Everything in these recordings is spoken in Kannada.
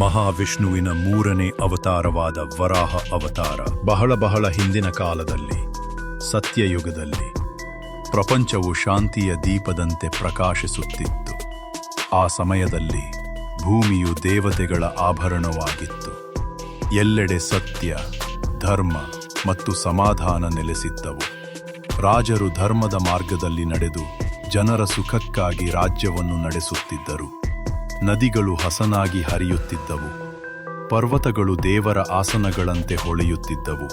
ಮಹಾವಿಷ್ಣುವಿನ ಮೂರನೇ ಅವತಾರವಾದ ವರಾಹ ಅವತಾರ. ಬಹಳ ಬಹಳ ಹಿಂದಿನ ಕಾಲದಲ್ಲಿ, ಸತ್ಯಯುಗದಲ್ಲಿ, ಪ್ರಪಂಚವು ಶಾಂತಿಯ ದೀಪದಂತೆ ಪ್ರಕಾಶಿಸುತ್ತಿತ್ತು. ಆ ಸಮಯದಲ್ಲಿ ಭೂಮಿಯು ದೇವತೆಗಳ ಆಭರಣವಾಗಿತ್ತು. ಎಲ್ಲೆಡೆ ಸತ್ಯ, ಧರ್ಮ ಮತ್ತು ಸಮಾಧಾನ ನೆಲೆಸಿದ್ದವು. ರಾಜರು ಧರ್ಮದ ಮಾರ್ಗದಲ್ಲಿ ನಡೆದು ಜನರ ಸುಖಕ್ಕಾಗಿ ರಾಜ್ಯವನ್ನು ನಡೆಸುತ್ತಿದ್ದರು. ನದಿಗಳು ಹಸನಾಗಿ ಹರಿಯುತ್ತಿದ್ದವು. ಪರ್ವತಗಳು ದೇವರ ಆಸನಗಳಂತೆ ಹೊಳೆಯುತ್ತಿದ್ದವು.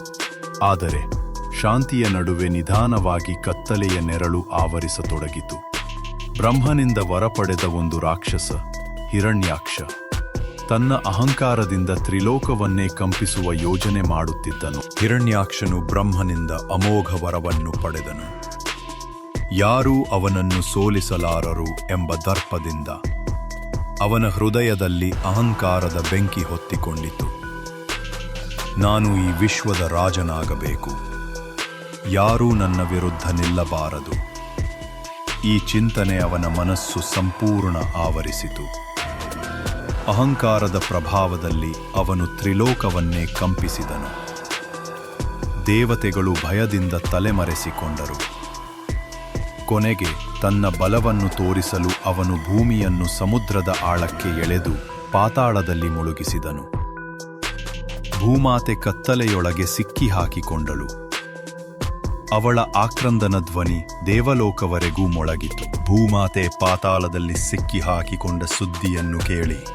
ಆದರೆ ಶಾಂತಿಯ ನಡುವೆ ನಿಧಾನವಾಗಿ ಕತ್ತಲೆಯ ನೆರಳು ಆವರಿಸತೊಡಗಿತು. ಬ್ರಹ್ಮನಿಂದ ವರ ಪಡೆದ ಒಂದು ರಾಕ್ಷಸ, ಹಿರಣ್ಯಾಕ್ಷ. ತನ್ನ ಅಹಂಕಾರದಿಂದ ತ್ರಿಲೋಕವನ್ನೇ ಕಂಪಿಸುವ ಯೋಜನೆ ಮಾಡುತ್ತಿದ್ದನು. ಹಿರಣ್ಯಾಕ್ಷನು ಬ್ರಹ್ಮನಿಂದ ಅಮೋಘ ವರವನ್ನು ಪಡೆದನು. ಯಾರೂ ಅವನನ್ನು ಸೋಲಿಸಲಾರರು ಎಂಬ ದರ್ಪದಿಂದ ಅವನ ಹೃದಯದಲ್ಲಿ ಅಹಂಕಾರದ ಬೆಂಕಿ ಹೊತ್ತಿಕೊಂಡಿತು. ನಾನು ಈ ವಿಶ್ವದ ರಾಜನಾಗಬೇಕು. ಯಾರೂ ನನ್ನ ವಿರುದ್ಧ ನಿಲ್ಲಬಾರದು. ಈ ಚಿಂತನೆ ಅವನ ಮನಸ್ಸು ಸಂಪೂರ್ಣ ಆವರಿಸಿತು. ಅಹಂಕಾರದ ಪ್ರಭಾವದಲ್ಲಿ ಅವನು ತ್ರಿಲೋಕವನ್ನೇ ಕಂಪಿಸಿದನು. ದೇವತೆಗಳು ಭಯದಿಂದ ತಲೆಮರೆಸಿಕೊಂಡರು. ಕೊನೆಗೆ ತನ್ನ ಬಲವನ್ನು ತೋರಿಸಲು ಅವನು ಭೂಮಿಯನ್ನು ಸಮುದ್ರದ ಆಳಕ್ಕೆ ಎಳೆದು ಪಾತಾಳದಲ್ಲಿ ಮುಳುಗಿಸಿದನು. ಭೂಮಾತೆ ಕತ್ತಲೆಯೊಳಗೆ ಸಿಕ್ಕಿ ಹಾಕಿಕೊಂಡಳು ಅವಳ ಆಕ್ರಂದನ ಧ್ವನಿ ದೇವಲೋಕವರೆಗೂ ಮೊಳಗಿತು. ಭೂಮಾತೆ ಪಾತಾಳದಲ್ಲಿ ಸಿಕ್ಕಿ ಹಾಕಿಕೊಂಡ ಸುದ್ದಿಯನ್ನು ಕೇಳಿ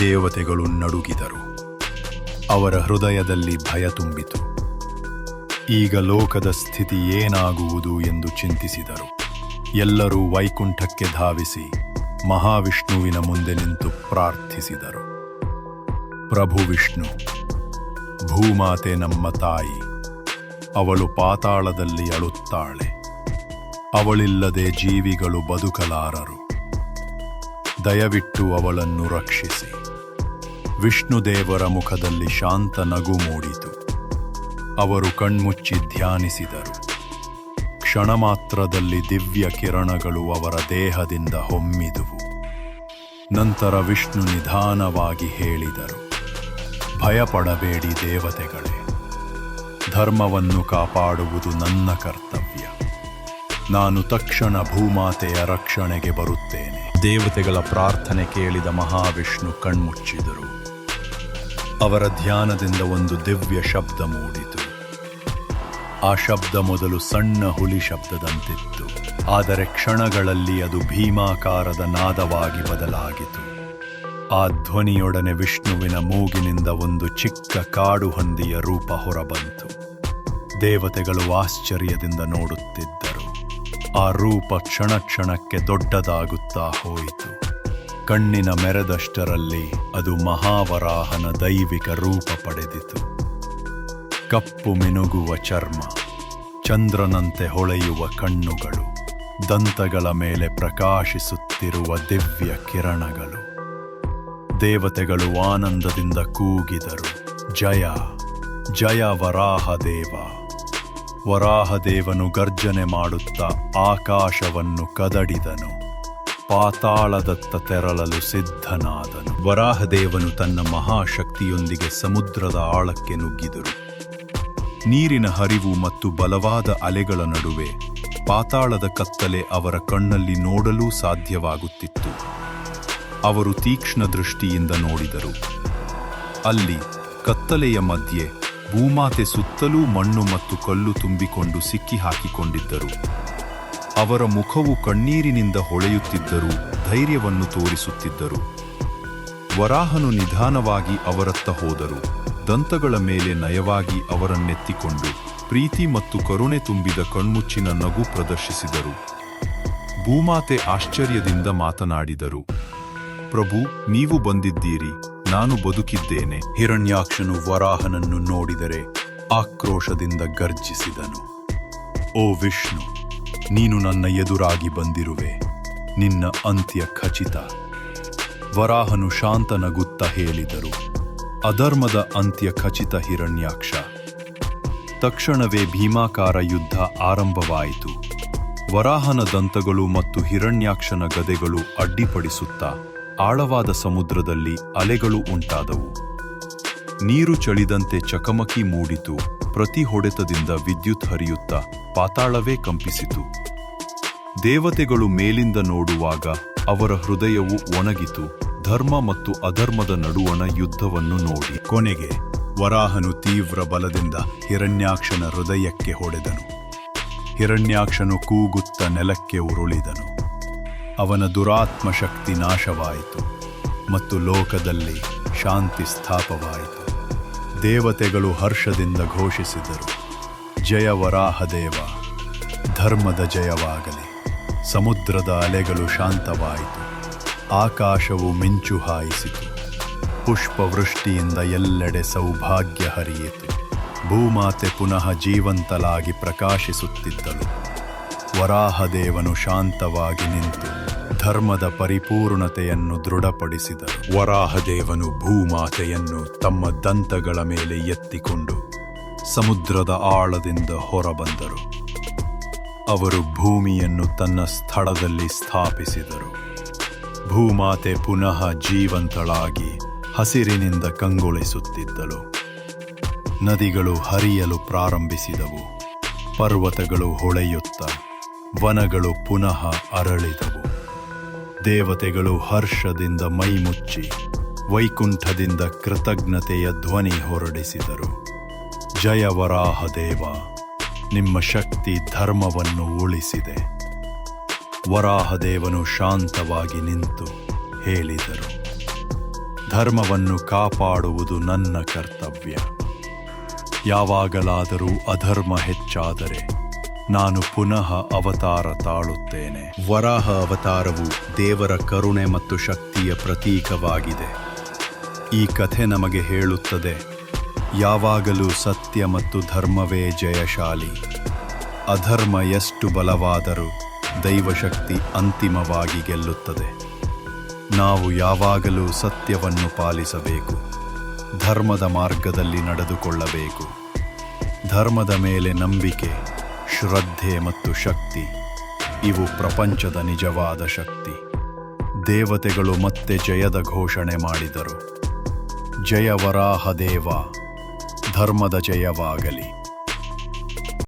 ದೇವತೆಗಳು ನಡುಗಿದರು. ಅವರ ಹೃದಯದಲ್ಲಿ ಭಯ ತುಂಬಿತು. ಈಗ ಲೋಕದ ಸ್ಥಿತಿ ಏನಾಗುವುದು ಎಂದು ಚಿಂತಿಸಿದರು. ಎಲ್ಲರೂ ವೈಕುಂಠಕ್ಕೆ ಧಾವಿಸಿ ಮಹಾವಿಷ್ಣುವಿನ ಮುಂದೆ ನಿಂತು ಪ್ರಾರ್ಥಿಸಿದರು. ಪ್ರಭು ವಿಷ್ಣು, ಭೂಮಾತೆ ನಮ್ಮ ತಾಯಿ, ಅವಳು ಪಾತಾಳದಲ್ಲಿ ಅಳುತ್ತಾಳೆ. ಅವಳಿಲ್ಲದೆ ಜೀವಿಗಳು ಬದುಕಲಾರರು. ದಯವಿಟ್ಟು ಅವಳನ್ನು ರಕ್ಷಿಸಿ. ವಿಷ್ಣುದೇವರ ಮುಖದಲ್ಲಿ ಶಾಂತ ನಗು ಮೂಡಿತು. ಅವರು ಕಣ್ಮುಚ್ಚಿ ಧ್ಯಾನಿಸಿದರು. ಕ್ಷಣ ಮಾತ್ರದಲ್ಲಿ ದಿವ್ಯ ಕಿರಣಗಳು ಅವರ ದೇಹದಿಂದ ಹೊಮ್ಮಿದುವು. ನಂತರ ವಿಷ್ಣು ನಿಧಾನವಾಗಿ ಹೇಳಿದರು, ಭಯಪಡಬೇಡಿ ದೇವತೆಗಳೇ, ಧರ್ಮವನ್ನು ಕಾಪಾಡುವುದು ನನ್ನ ಕರ್ತವ್ಯ. ನಾನು ತಕ್ಷಣ ಭೂಮಾತೆಯ ರಕ್ಷಣೆಗೆ ಬರುತ್ತೇನೆ. ದೇವತೆಗಳ ಪ್ರಾರ್ಥನೆ ಕೇಳಿದ ಮಹಾವಿಷ್ಣು ಕಣ್ಮುಚ್ಚಿದರು. ಅವರ ಧ್ಯಾನದಿಂದ ಒಂದು ದಿವ್ಯ ಶಬ್ದ ಮೂಡಿತು. ಆ ಶಬ್ದ ಮೊದಲು ಸಣ್ಣ ಹುಲಿ ಶಬ್ದದಂತಿತ್ತು. ಆದರೆ ಕ್ಷಣಗಳಲ್ಲಿ ಅದು ಭೀಮಾಕಾರದ ನಾದವಾಗಿ ಬದಲಾಗಿತು. ಆ ಧ್ವನಿಯೊಡನೆ ವಿಷ್ಣುವಿನ ಮೂಗಿನಿಂದ ಒಂದು ಚಿಕ್ಕ ಕಾಡು ಹಂದಿಯ ರೂಪ ಹೊರಬಂತು. ದೇವತೆಗಳು ಆಶ್ಚರ್ಯದಿಂದ ನೋಡುತ್ತಿದ್ದರು. ಆ ರೂಪ ಕ್ಷಣ ಕ್ಷಣಕ್ಕೆ ದೊಡ್ಡದಾಗುತ್ತಾ ಹೋಯಿತು. ಕಣ್ಣಿನ ಮೆರೆದಷ್ಟರಲ್ಲಿ ಅದು ಮಹಾವರಾಹನ ದೈವಿಕ ರೂಪ ಪಡೆದಿತು. ಕಪ್ಪು ಮಿನುಗುವ ಚರ್ಮ, ಚಂದ್ರನಂತೆ ಹೊಳೆಯುವ ಕಣ್ಣುಗಳು, ದಂತಗಳ ಮೇಲೆ ಪ್ರಕಾಶಿಸುತ್ತಿರುವ ದಿವ್ಯ ಕಿರಣಗಳು. ದೇವತೆಗಳು ಆನಂದದಿಂದ ಕೂಗಿದರು. ಜಯ ಜಯ ವರಾಹದೇವ. ವರಾಹದೇವನು ಗರ್ಜನೆ ಮಾಡುತ್ತಾ ಆಕಾಶವನ್ನು ಕದಡಿದನು. ಪಾತಾಳದತ್ತ ತೆರಳಲು ಸಿದ್ಧನಾದನು. ವರಾಹದೇವನು ತನ್ನ ಮಹಾಶಕ್ತಿಯೊಂದಿಗೆ ಸಮುದ್ರದ ಆಳಕ್ಕೆ ನುಗ್ಗಿದರು. ನೀರಿನ ಹರಿವು ಮತ್ತು ಬಲವಾದ ಅಲೆಗಳ ನಡುವೆ ಪಾತಾಳದ ಕತ್ತಲೆ ಅವರ ಕಣ್ಣಲ್ಲಿ ನೋಡಲೂ ಸಾಧ್ಯವಾಗುತ್ತಿತ್ತು. ಅವರು ತೀಕ್ಷ್ಣ ದೃಷ್ಟಿಯಿಂದ ನೋಡಿದರು. ಅಲ್ಲಿ ಕತ್ತಲೆಯ ಮಧ್ಯೆ ಭೂಮಾತೆ ಸುತ್ತಲೂ ಮಣ್ಣು ಮತ್ತು ಕಲ್ಲು ತುಂಬಿಕೊಂಡು ಸಿಕ್ಕಿ ಹಾಕಿಕೊಂಡಿದ್ದರು ಅವರ ಮುಖವು ಕಣ್ಣೀರಿನಿಂದ ಹೊಳೆಯುತ್ತಿದ್ದರೂ ಧೈರ್ಯವನ್ನು ತೋರಿಸುತ್ತಿದ್ದರು. ವರಾಹನು ನಿಧಾನವಾಗಿ ಅವರತ್ತ ಹೋದರು. ದಂತಗಳ ಮೇಲೆ ನಯವಾಗಿ ಅವರನ್ನೆತ್ತಿಕೊಂಡು ಪ್ರೀತಿ ಮತ್ತು ಕರುಣೆ ತುಂಬಿದ ಕಣ್ಮುಚ್ಚಿನ ನಗು ಪ್ರದರ್ಶಿಸಿದರು. ಭೂಮಾತೆ ಆಶ್ಚರ್ಯದಿಂದ ಮಾತನಾಡಿದರು, ಪ್ರಭು, ನೀವು ಬಂದಿದ್ದೀರಿ, ನಾನು ಬದುಕಿದ್ದೇನೆ. ಹಿರಣ್ಯಾಕ್ಷನು ವರಾಹನನ್ನು ನೋಡಿದರೆ ಆಕ್ರೋಶದಿಂದ ಗರ್ಜಿಸಿದನು. ಓ ವಿಷ್ಣು, ನೀನು ನನ್ನ ಎದುರಾಗಿ ಬಂದಿರುವೆ. ನಿನ್ನ ಅಂತ್ಯ ಖಚಿತ. ವರಾಹನು ಶಾಂತ ನಗುತ್ತ ಹೇಳಿದರು, ಅಧರ್ಮದ ಅಂತ್ಯ ಖಚಿತ ಹಿರಣ್ಯಾಕ್ಷ. ತಕ್ಷಣವೇ ಭೀಮಾಕಾರ ಯುದ್ಧ ಆರಂಭವಾಯಿತು. ವರಾಹನ ದಂತಗಳು ಮತ್ತು ಹಿರಣ್ಯಾಕ್ಷನ ಗದೆಗಳು ಅಡ್ಡಿಪಡಿಸುತ್ತಾ ಆಳವಾದ ಸಮುದ್ರದಲ್ಲಿ ಅಲೆಗಳು ಉಂಟಾದವು. ನೀರು ಚಳಿದಂತೆ ಚಕಮಕಿ ಮೂಡಿತು, ಪ್ರತಿ ಹೊಡೆತದಿಂದ ವಿದ್ಯುತ್ ಹರಿಯುತ್ತಾ ಪಾತಾಳವೇ ಕಂಪಿಸಿತು. ದೇವತೆಗಳು ಮೇಲಿಂದ ನೋಡುವಾಗ ಅವರ ಹೃದಯವು ಒಣಗಿತು. ಧರ್ಮ ಮತ್ತು ಅಧರ್ಮದ ನಡುವಣ ಯುದ್ಧವನ್ನು ನೋಡಿ. ಕೊನೆಗೆ ವರಾಹನು ತೀವ್ರ ಬಲದಿಂದ ಹಿರಣ್ಯಾಕ್ಷನ ಹೃದಯಕ್ಕೆ ಹೊಡೆದನು. ಹಿರಣ್ಯಾಕ್ಷನು ಕೂಗುತ್ತ ನೆಲಕ್ಕೆ ಉರುಳಿದನು. ಅವನ ದುರಾತ್ಮ ಶಕ್ತಿ ನಾಶವಾಯಿತು ಮತ್ತು ಲೋಕದಲ್ಲಿ ಶಾಂತಿ ಸ್ಥಾಪವಾಯಿತು. ದೇವತೆಗಳು ಹರ್ಷದಿಂದ ಘೋಷಿಸಿದರು, ಜಯ ವರಾಹದೇವ ಧರ್ಮದ ಜಯವಾಗಲಿ. ಸಮುದ್ರದ ಅಲೆಗಳು ಶಾಂತವಾಯಿತು. ಆಕಾಶವು ಮಿಂಚು ಹಾಯಿಸಿತು. ಪುಷ್ಪವೃಷ್ಟಿಯಿಂದ ಎಲ್ಲೆಡೆ ಸೌಭಾಗ್ಯ ಹರಿಯಿತು. ಭೂಮಾತೆ ಪುನಃ ಜೀವಂತಲಾಗಿ ಪ್ರಕಾಶಿಸುತ್ತಿದ್ದಳು. ವರಾಹದೇವನು ಶಾಂತವಾಗಿ ನಿಂತು ಧರ್ಮದ ಪರಿಪೂರ್ಣತೆಯನ್ನು ದೃಢಪಡಿಸಿದ ವರಾಹದೇವನು ಭೂಮಾತೆಯನ್ನು ತಮ್ಮ ದಂತಗಳ ಮೇಲೆ ಎತ್ತಿಕೊಂಡು ಸಮುದ್ರದ ಆಳದಿಂದ ಹೊರಬಂದರು. ಅವರು ಭೂಮಿಯನ್ನು ತನ್ನ ಸ್ಥಳದಲ್ಲಿ ಸ್ಥಾಪಿಸಿದರು. ಭೂಮಾತೆ ಪುನಃ ಜೀವಂತಳಾಗಿ ಹಸಿರಿನಿಂದ ಕಂಗೊಳಿಸುತ್ತಿದ್ದಳು. ನದಿಗಳು ಹರಿಯಲು ಪ್ರಾರಂಭಿಸಿದವು. ಪರ್ವತಗಳು ಹೊಳೆಯುತ್ತ ವನಗಳು ಪುನಃ ಅರಳಿದವು. ದೇವತೆಗಳು ಹರ್ಷದಿಂದ ಮೈಮುಚ್ಚಿ ವೈಕುಂಠದಿಂದ ಕೃತಜ್ಞತೆಯ ಧ್ವನಿ ಹೊರಡಿಸಿದರು. ಜಯವರಾಹ ವರಾಹದೇವ ನಿಮ್ಮ ಶಕ್ತಿ ಧರ್ಮವನ್ನು ಉಳಿಸಿದೆ. ವರಾಹದೇವನು ಶಾಂತವಾಗಿ ನಿಂತು ಹೇಳಿದರು. ಧರ್ಮವನ್ನು ಕಾಪಾಡುವುದು ನನ್ನ ಕರ್ತವ್ಯ. ಯಾವಾಗಲಾದರೂ ಅಧರ್ಮ ಹೆಚ್ಚಾದರೆ ನಾನು ಪುನಃ ಅವತಾರ ತಾಳುತ್ತೇನೆ. ವರಾಹ ಅವತಾರವು ದೇವರ ಕರುಣೆ ಮತ್ತು ಶಕ್ತಿಯ ಪ್ರತೀಕವಾಗಿದೆ. ಈ ಕಥೆ ನಮಗೆ ಹೇಳುತ್ತದೆ ಯಾವಾಗಲೂ ಸತ್ಯ ಮತ್ತು ಧರ್ಮವೇ ಜಯಶಾಲಿ. ಅಧರ್ಮ ಎಷ್ಟು ಬಲವಾದರೂ ದೈವಶಕ್ತಿ ಅಂತಿಮವಾಗಿ ಗೆಲ್ಲುತ್ತದೆ. ನಾವು ಯಾವಾಗಲೂ ಸತ್ಯವನ್ನು ಪಾಲಿಸಬೇಕು. ಧರ್ಮದ ಮಾರ್ಗದಲ್ಲಿ ನಡೆದುಕೊಳ್ಳಬೇಕು. ಧರ್ಮದ ಮೇಲೆ ನಂಬಿಕೆ, ಶ್ರದ್ಧೆ ಮತ್ತು ಶಕ್ತಿ, ಇವು ಪ್ರಪಂಚದ ನಿಜವಾದ ಶಕ್ತಿ. ದೇವತೆಗಳು ಮತ್ತೆ ಜಯದ ಘೋಷಣೆ ಮಾಡಿದರು. ಜಯ ವರಾಹ ದೇವ. ಧರ್ಮದ ಜಯವಾಗಲಿ.